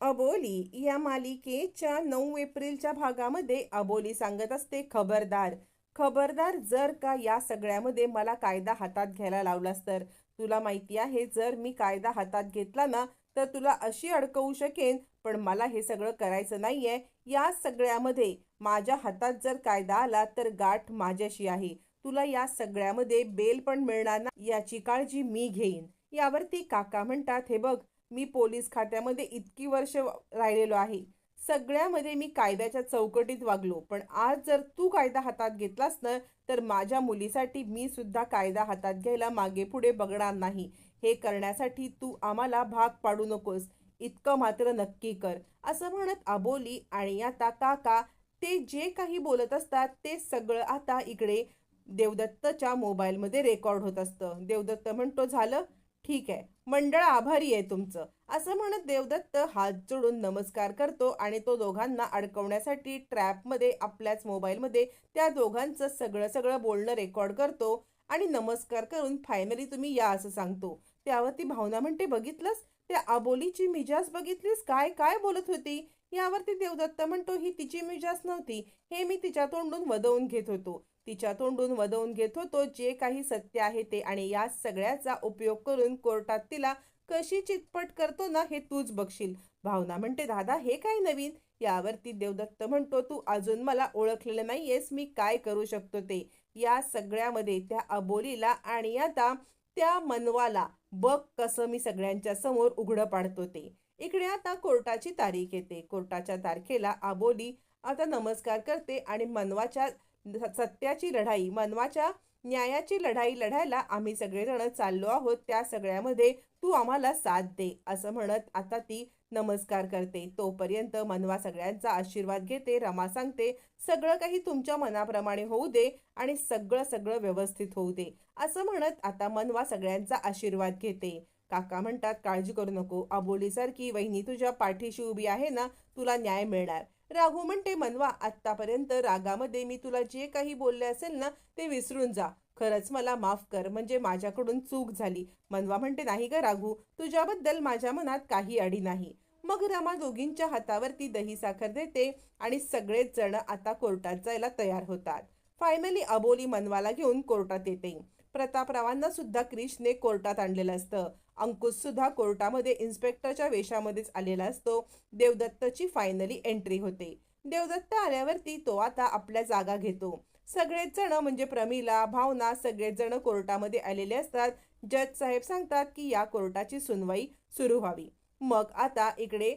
अबोली या मालिकेच्या नऊ एप्रिलच्या भागामध्ये अबोली सांगत असते खबरदार खबरदार जर का या सगळ्यामध्ये मला कायदा हातात घ्यायला लावलास तर? तुला माहिती आहे जर मी कायदा हातात घेतला ना तर तुला अशी अडकवू शकेन पण मला हे सगळं करायचं नाहीये. या सगळ्यामध्ये माझ्या हातात जर कायदा आला तर गाठ माझ्याशी आहे. तुला या सगळ्यामध्ये बेल पण मिळणार ना याची काळजी मी घेईन. यावरती काका म्हणतात हे बघ मी पोलीस खात्यामध्ये इतकी वर्ष राहिलेलो आहे. सगळ्यामध्ये मी कायद्याच्या चौकटीत वागलो. पण आज जर तू कायदा हातात घेतलास ना तर माझ्या मुलीसाठी मी सुद्धा कायदा हातात घ्यायला मागे पुढे बघणार नाही. हे करण्यासाठी तू आम्हाला भाग पाडू नकोस. इतकं मात्र नक्की कर. असं म्हणत आबोली आणि आता काका ते जे काही बोलत असतात ते सगळं आता इकडे देवदत्तच्या मोबाईलमध्ये रेकॉर्ड होत असतं. देवदत्त म्हणतो झालं? ठीक आहे. मंडळ आभारी आहे तुमचं. असं म्हणत देवदत्त हात जोडून नमस्कार करतो आणि तो दोघांना अडकवण्यासाठी ट्रॅपमध्ये आपल्याच मोबाईलमध्ये त्या दोघांचं सगळं सगळं बोलणं रेकॉर्ड करतो आणि नमस्कार करून फायनली तुम्ही या असं सांगतो. त्यावरती भावना म्हणते बघितलंस? त्या अबोलीची मिजाज बघितलीस? काय काय बोलत होती? यावरती देवदत्त म्हणतो ही तिची मिजाज नव्हती. हे मी तिच्या तोंडून वदवून घेत होतो. तिच्या तोंडून वदवून घेत होतो जे काही सत्य आहे ते आणि या सगळ्याचा उपयोग करून कोर्टात तिला कशी चितपट करतो ना हे तूच बघशील. भावना म्हणते दादा हे काय नवीन? यावरती देवदत्त म्हणतो तू अजून मला ओळखलेलं नाहीयेस मी काय करू शकतो ते या सगळ्यामध्ये त्या अबोलीला आणि आता त्या मनवाला बघ कसं मी सगळ्यांच्या समोर उघडं पाडतो ते. इकडे आता कोर्टाची तारीख येते. कोर्टाच्या तारखेला आबोली आता नमस्कार करते आणि मनवाच्या सत्याची लढाई मनवाच्या न्यायाची लढाई लढायला आम्ही सगळेजण चाललो आहोत. त्या सगळ्यामध्ये तू आम्हाला साथ दे असं म्हणत आता ती नमस्कार करते. तोपर्यंत मनवा सगळ्यांचा आशीर्वाद घेते रमा सांगते सगळं काही तुमच्या मनाप्रमाणे होऊ दे आणि सगळं सगळं व्यवस्थित होऊ दे असं म्हणत आता मनवा सगळ्यांचा आशीर्वाद घेते. काका म्हणतात काळजी करू नको अबोलीसारखी वहिनी तुझ्या पाठीशी उभी आहे ना तुला न्याय मिळणार. राघू म्हणते मनवा आतापर्यंत रागामध्ये मी तुला जे काही बोलले असेल ना ते विसरून जा. खरंच मला माफ कर म्हणजे माझ्याकडून चूक झाली. मनवा म्हणते नाही ग राघू तुझ्याबद्दल माझ्या मनात काही अडी नाही. मग रमा दोघींच्या हातावरती दही साखर देते आणि सगळेच जण आता कोर्टात जायला तयार होतात. फायनली अबोली मनवाला घेऊन कोर्टात येते. प्रतापरावांना सुद्धा क्रिशने कोर्टात आणलेलं असतं. अंकुशसुद्धा कोर्टामध्ये इन्स्पेक्टरच्या वेशामध्येच आलेला असतो. देवदत्तची फायनली एंट्री होते. देवदत्त आल्यावरती तो आता आपल्या जागा घेतो. सगळेच जण म्हणजे प्रमिला भावना सगळेच जण कोर्टामध्ये आलेले असतात. जज साहेब सांगतात की या कोर्टाची सुनवाई सुरू व्हावी. मग आता इकडे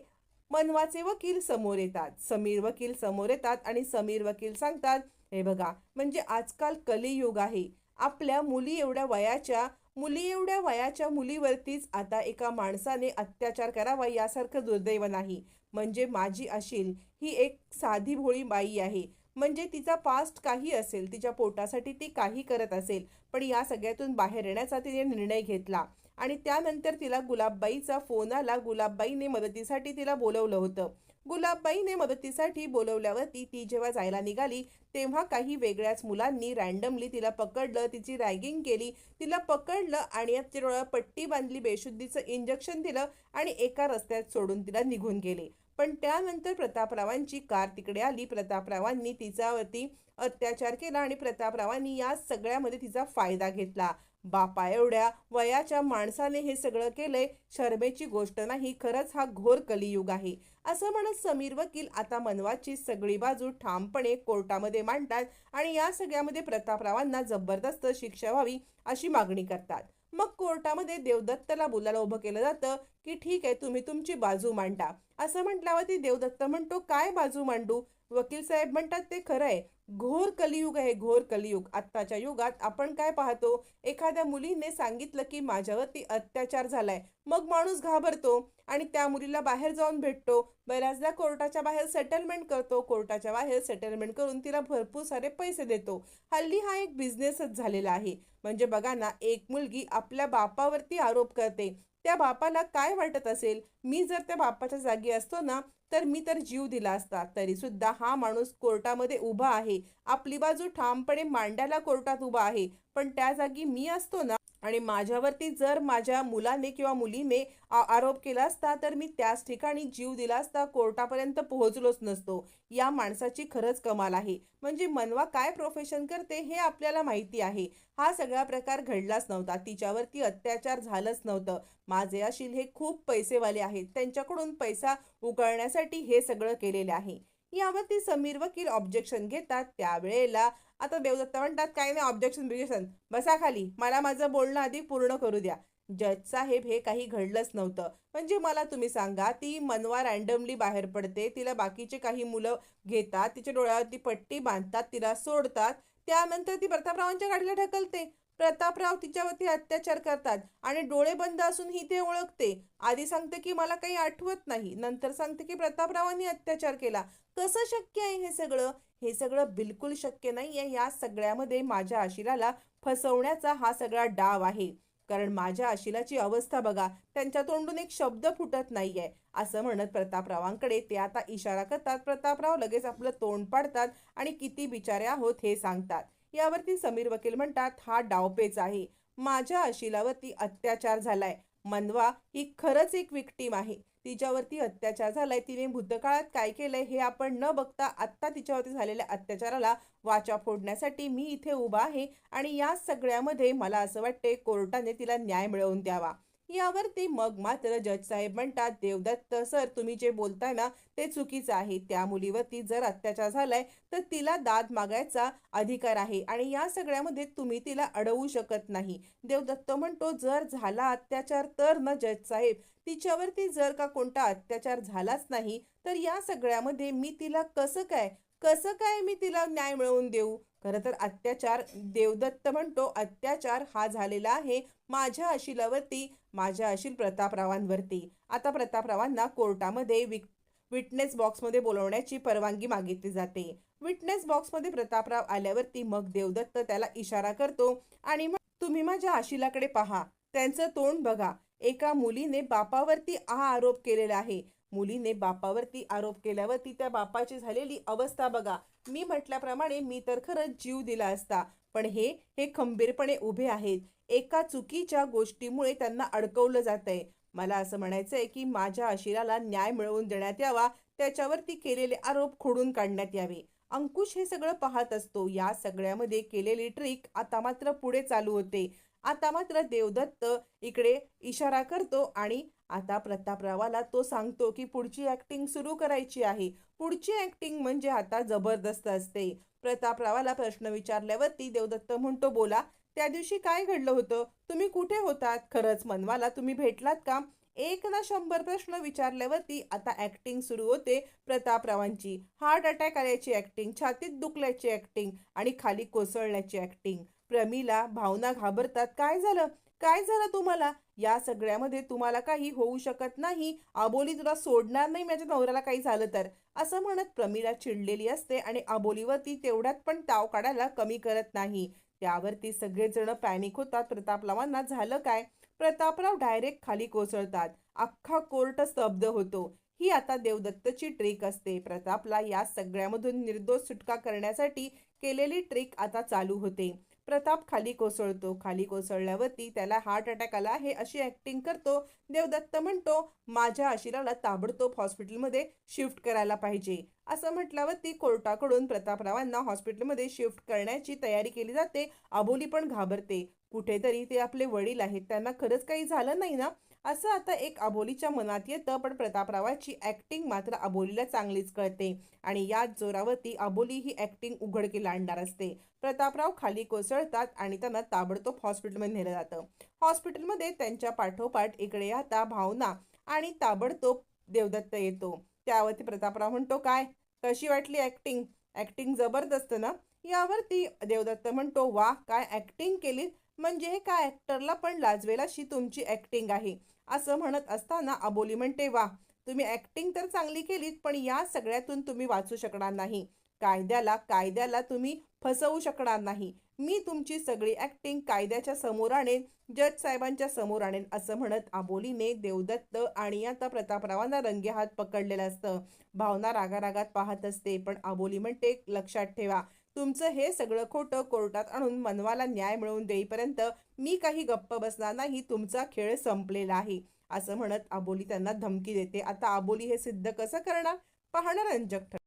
मनवाचे वकील समोर येतात. समीर वकील समोर येतात आणि समीर वकील सांगतात हे बघा म्हणजे आजकाल कलियुग आहे. आपल्या मुली एवढ्या वयाच्या मुली एवढ्या वयाच्या मुलीवरतीच आता एका माणसाने अत्याचार करावा यासारखं दुर्दैव नाही. म्हणजे माझी अशील ही एक साधी भोळी बाई आहे. म्हणजे तिचा पास्ट काही असेल तिच्या पोटासाठी ती काही करत असेल पण या सगळ्यातून बाहेर येण्याचा तिने निर्णय घेतला. आणि त्यानंतर तिला गुलाबबाईचा फोन आला. गुलाबबाईने मदतीसाठी तिला बोलवलं होतं. गुलाबबाईने मदतीसाठी बोलवल्यावरती ती जेव्हा जायला निघाली तेव्हा काही वेगळ्याच मुलांनी रँडमली तिला पकडलं तिची रॅगिंग केली. तिला पकडलं आणि तिला पट्टी बांधली बेशुद्धीचं इंजेक्शन दिलं आणि एका रस्त्यात सोडून तिला निघून गेले. पण त्यानंतर प्रतापरावांची कार तिकडे आली. प्रतापरावांनी तिच्यावरती अत्याचार केला आणि प्रतापरावांनी या सगळ्यामध्ये तिचा फायदा घेतला. बापा एवढ्या वयाच्या माणसाने हे सगळं केलंय शर्मेची गोष्ट नाही खरंच हा घोर कलियुग आहे. असं म्हणत समीर वकील आता मनवाची सगळी बाजू ठामपणे कोर्टामध्ये मांडतात आणि या सगळ्यामध्ये प्रतापरावांना जबरदस्त शिक्षा व्हावी अशी मागणी करतात. मग कोर्टामध्ये देवदत्तला बोलायला उभं केलं जातं की ठीक आहे तुम्ही तुमची बाजू मांडा. असं म्हटल्यावरती देवदत्त म्हणतो काय बाजू मांडू? वकील साहेब म्हणतात ते खरं आहे. घोर कलियुग आहे घोर कलियुग. आत्ताच्या युगात आपण काय पाहतो? एखाद्या मुलीने सांगितलं की माझ्यावरती अत्याचार झालाय. मग माणूस घाबरतो आणि त्या मुलीला बाहेर जाऊन भेटतो. बऱ्याचदा कोर्टाच्या बाहेर सेटलमेंट करतो. कोर्टाच्या बाहेर सेटलमेंट करून तिला भरपूर सारे पैसे देतो. हल्ली हा एक बिझनेसच झालेला आहे. म्हणजे बघा ना एक मुलगी आपल्या बापावरती आरोप करते. त्या बापाला काय वाटत असेल? मी जर त्या बापाच्या जागी असतो ना तर मी तर जीव दिला असता. तरी सुद्धा हा माणूस कोर्टामध्ये उभा आहे. आपली बाजू ठामपणे मांडायला कोर्टात उभा आहे. पण त्या जागी मी असतो ना आणि माझ्यावरती जर माझ्या मुलाने किंवा मुलीने आ- आरोप केला असता तर मी त्याच ठिकाणी जीव दिला असता कोर्टापर्यंत पोहोचलोच नसतो. या माणसाची खरंच कमाल आहे. म्हणजे मनवा काय प्रोफेशन करते हे आपल्याला माहिती आहे. हा सगळा प्रकार घडलाच नव्हता. तिच्यावरती अत्याचार झालंच नव्हतं. माझे अशील हे खूप पैसेवाले आहेत. त्यांच्याकडून पैसा उकळण्यासाठी हे सगळं केलेले आहे. यावरती समीर वकील ऑब्जेक्शन घेतात त्यावेळेला. आता देवदत्त म्हणतात काय नाही ऑब्जेक्शन बिजेक्शन बसा खाली. मला माझं बोलणं आधी पूर्ण करू द्या. जज साहेब हे काही घडलंच नव्हतं. म्हणजे मला तुम्ही सांगा ती मनवा रॅन्डमली बाहेर पडते. तिला बाकीचे काही मुलं घेतात. तिच्या डोळ्यावरती पट्टी बांधतात. तिला सोडतात. त्यानंतर ती प्रतापरावांच्या गाडीला ढकलते. प्रतापराव तिच्यावरती अत्याचार करतात आणि डोळे बंद असूनही ते ओळखते. आधी सांगते की मला काही आठवत नाही. नंतर सांगते की प्रतापरावांनी अत्याचार केला. कसं शक्य आहे हे सगळं? हे सगळं बिलकुल शक्य नाही आहे या सगळ्यामध्ये माझ्या आशिलाला फसवण्याचा हा सगळा डाव आहे. कारण माझ्या आशिलाची अवस्था बघा. त्यांच्या तोंडून एक शब्द फुटत नाहीये. असं म्हणत प्रतापरावांकडे ते आता इशारा करतात. प्रतापराव लगेच आपलं तोंड पाडतात आणि किती बिचारे आहोत हे सांगतात. यावरती समीर वकील म्हणतात हा डावपेच आहे. माझ्या अशिलावरती अत्याचार झालाय. मनवा ही खरंच एक विक्टीम आहे. तिच्यावरती अत्याचार झालाय. तिने भूतकाळात काय केलंय हे आपण न बघता आत्ता तिच्यावरती झालेल्या अत्याचाराला वाचा फोडण्यासाठी मी इथे उभा आहे आणि या सगळ्यामध्ये मला असं वाटते कोर्टाने तिला न्याय मिळवून द्यावा. यावरती मग मात्र जज साहेब म्हणतात देवदत्त सर तुम्ही जे बोलताना ते चुकीचं आहे. त्या मुलीवरती जर अत्याचार झालाय तर तिला दाद मागायचा अधिकार आहे आणि या सगळ्यामध्ये तुम्ही तिला अडवू शकत नाही. देवदत्त म्हणतो जर झाला अत्याचार तर न जज साहेब. तिच्यावरती जर का कोणता अत्याचार झालाच नाही तर या सगळ्यामध्ये मी तिला कसं काय कसं काय मी तिला न्याय मिळवून देऊ? खरं तर अत्याचार देवदत्त म्हणतो अत्याचार हा झालेला आहे माझ्या अशिलावरती माझ्या अशील प्रतापरावांवरती. आता प्रतापरावांना कोर्टामध्ये विक विटनेस बॉक्समध्ये बोलवण्याची परवानगी मागितली जाते. विटनेस बॉक्समध्ये प्रतापराव आल्यावरती मग देवदत्त त्याला इशारा करतो आणि मग तुम्ही माझ्या आशिलाकडे पहा. त्यांचं तोंड बघा. एका मुलीने बापावरती हा आरोप केलेला आहे. मुलीने बापावरती आरोप केल्यावरती त्या बापाची झालेली अवस्था बघा. मी म्हटल्याप्रमाणे मी तर खरंच जीव दिला असता. पण हे हे खंबीरपणे उभे आहेत. एका चुकीच्या गोष्टीमुळे त्यांना अडकवलं जातंय. मला असं म्हणायचंय की माझ्या आशिराला न्याय मिळवून देण्यात यावा. त्याच्यावरती केलेले आरोप खोडून काढण्यात यावे. अंकुश हे सगळं पाहत असतो. या सगळ्यामध्ये केलेली ट्रिक आता मात्र पुढे चालू होते. आता मात्र देवदत्त इकडे इशारा करतो आणि आता प्रतापरावाला तो सांगतो की पुढची ऍक्टिंग सुरू करायची आहे. पुढची ऍक्टिंग म्हणजे आता जबरदस्त असते. प्रतापरावाला प्रश्न विचारल्यावरती देवदत्त म्हणतो बोला त्या दिवशी काय घडलं होतं? तुम्ही कुठे होतात? खरंच मनवाला तुम्ही भेटलात का? एक ना शंभर प्रश्न विचारल्यावरती आता ऍक्टिंग सुरू होते प्रतापरावांची. हार्ट अटॅक आल्याची ऍक्टिंग छातीत दुखल्याची ऍक्टिंग आणि खाली कोसळण्याची ऍक्टिंग प्रमीला भावना घाबरतात. काय झालं? काय झालं तुम्हाला? या सगळ्यामध्ये तुम्हाला काही होऊ शकत नाही. आबोली तुला सोडणार नाही माझ्या नवऱ्याला काही झालं तर. असं म्हणत प्रमीला चिडलेली असते आणि आबोलीवरती तेवढ्यात पण ताव काढायला कमी करत नाही. त्यावरती सगळेजण पॅनिक होतात. प्रतापरावांना झालं काय? प्रतापराव डायरेक्ट खाली कोसळतात. अख्खा कोर्ट स्तब्ध होतो. ही आता देवदत्तची ट्रिक असते. प्रतापला या सगळ्यामधून निर्दोष सुटका करण्यासाठी केलेली ट्रिक आता चालू होते. प्रताप खाली कोसळतो. खाली कोसळल्यावरती त्याला हार्ट अटॅक आला. हे अशी ऍक्टिंग करतो. देवदत्त म्हणतो माझ्या आशिराला ताबडतोब हॉस्पिटलमध्ये शिफ्ट करायला पाहिजे. असं म्हटल्यावरती कोर्टाकडून प्रतापरावांना हॉस्पिटलमध्ये शिफ्ट करण्याची तयारी केली जाते. अबोली पण घाबरते. कुठेतरी ते आपले वडील आहेत. त्यांना खरंच काही झालं नाही ना? असं आता एक अबोलीच्या मनात येतं पण प्रतापरावाची ऍक्टिंग मात्र अबोलीला चांगलीच कळते. आणि याच जोरावरती अबोली ही ऍक्टिंग उघडकी आणणार असते. प्रतापराव खाली कोसळतात आणि त्यांना ताबडतोब हॉस्पिटलमध्ये नेलं जातं. हॉस्पिटलमध्ये त्यांच्या पाठोपाठ इकडे आता भावना आणि ताबडतोब देवदत्त येतो. त्यावरती प्रतापराव म्हणतो काय? कशी वाटली ऍक्टिंग ऍक्टिंग जबरदस्त ना? यावरती देवदत्त म्हणतो वा काय ऍक्टिंग केली म्हणजे हे काय? ॲक्टरला पण लाजवेल अशी तुमची ॲक्टिंग आहे. असं म्हणत असताना अबोली म्हणते वा तुम्ही ॲक्टिंग तर चांगली केलीत पण या सगळ्यातून तुम्ही वाचू शकणार नाही. कायद्याला कायद्याला तुम्ही फसवू शकणार नाही. मी तुमची सगळी ॲक्टिंग कायद्याच्या समोर आणेन जज साहेबांच्या समोर आणेन असं म्हणत आबोलीने देवदत्त आणि आता प्रतापरावांना रंगेहात पकडलेलं असतं. भावना रागारागात पाहत असते पण आबोली म्हणते लक्षात ठेवा तुमचं हे सगळं खोटं कोर्टात आणून मनवाला न्याय मिळवून देईपर्यंत मी काही गप्प बसणार नाही तुमचा खेळ संपलेला आहे. असं म्हणत अबोली त्यांना धमकी देते. आता आबोली हे सिद्ध कसं करणार? पाहणं रंजक ठर